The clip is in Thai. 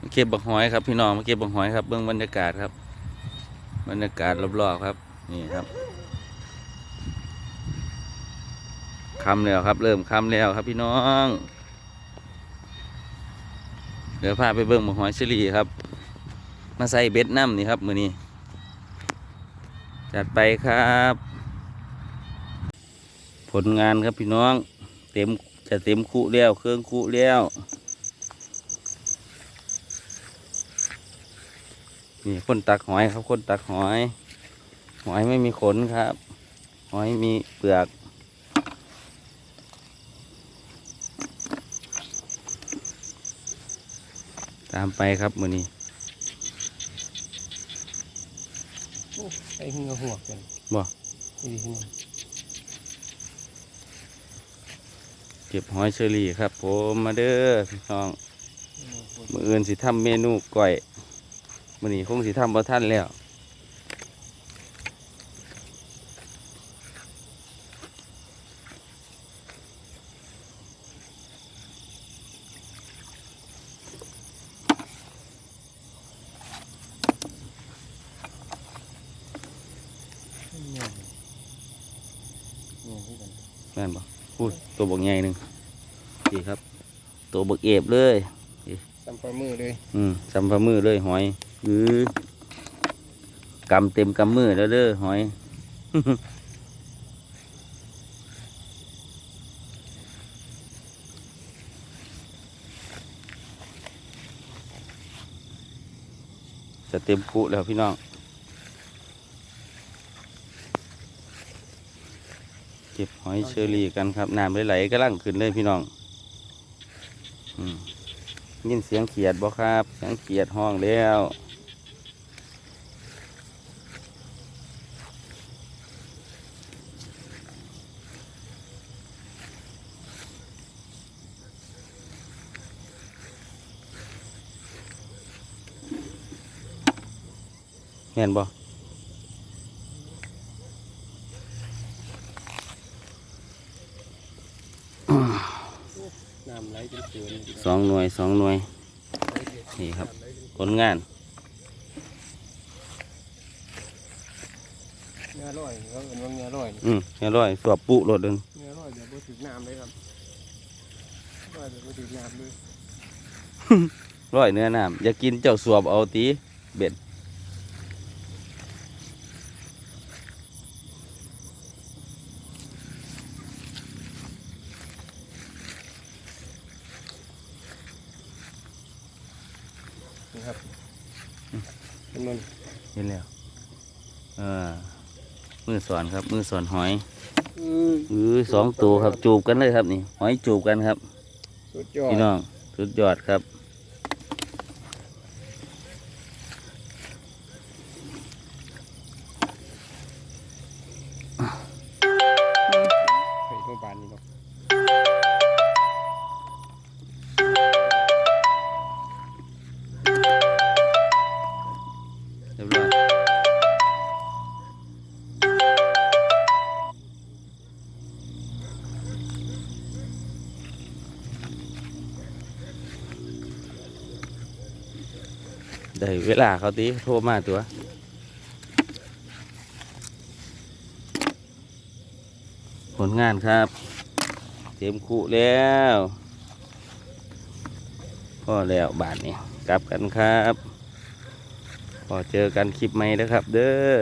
มาเก็บบักหอยครับพี่น้องมาเก็บบักหอยครับเบื้องบรรยากาศครับ บรรยากาศรอบๆครับ นี่ครับคำแล้วครับ เริ่มคำแล้วครับพี่น้องเดี๋ยวพาไปเบิ้งบักหอยเชอรี่ครับ มาใส่เบ็ดน้ำนี่ครับมือนี้จัดไปครับ ผลงานครับพี่น้อง เต็มจะเต็มคุแล้วเครื่องคุแล้ว นี่คนตักหอยครับคนตักหอย หอยไม่มีขนครับ หอยมีเปลือกตามไปครับมือนี้ไอ้หัวหัวกันบ่นี่ดิพี่น้องเก็บหอยเชอรี่ครับ ผมมาเด้อพี่น้อง มืออื่นสิทำเมนูก้อย มือนี้คงสิทำบ่ท่านแล้วเนี่ยเนี่ยที่กันแม่นบ่พูดตัวบกใหญ่หนึ่งนี่ครับ ตัวบกเอฟเลยตำปลามือเลย อืมจำฝ่ามือเลยหอย อือกำเต็มกำมือแล้วเด้อหอยจะเต็มคุแล้วพี่น้อง เก็บหอยเชอรี่กันครับน้ำไหลๆกำลังขึ้นเลยพี่น้องอยินเสียงเขียดบ่ครับ เสียงเขียดห้องแล้ว แม่นบ่น้ำไหลจนเกินสองหน่วยสองหน่วย นี่ครับ ผลงานเนื้อร่อยเขาเอ็นว่าเนื้อร่อยอืมเรียบร้อยสวบปุโลดดึงเนื้อร่อยเดี๋ยวบ่ถึงน้ำเลยครับร่อยเดี๋ยวบ่ถึงน้ำเลยร้อยเนื้อน้ำอย่ากินเจ้าสวบเอาตีเบ็ด นี่ครับเป็นมันเห็นแล้วเออมือสอนครับ มือสอนหอยอืออือสองตัวครับจูบกันเลยครับนี่ หอยจูบกันครับ สุดยอดพี่น้อง สุดยอดครับ ได้เวลาเขาตีโทรมาตัวผลงานครับ เต็มคู่แล้วพ่อแล้วบาทนี้กลับกันครับ พอเจอกันคลิปใหม่นะครับ เด้อ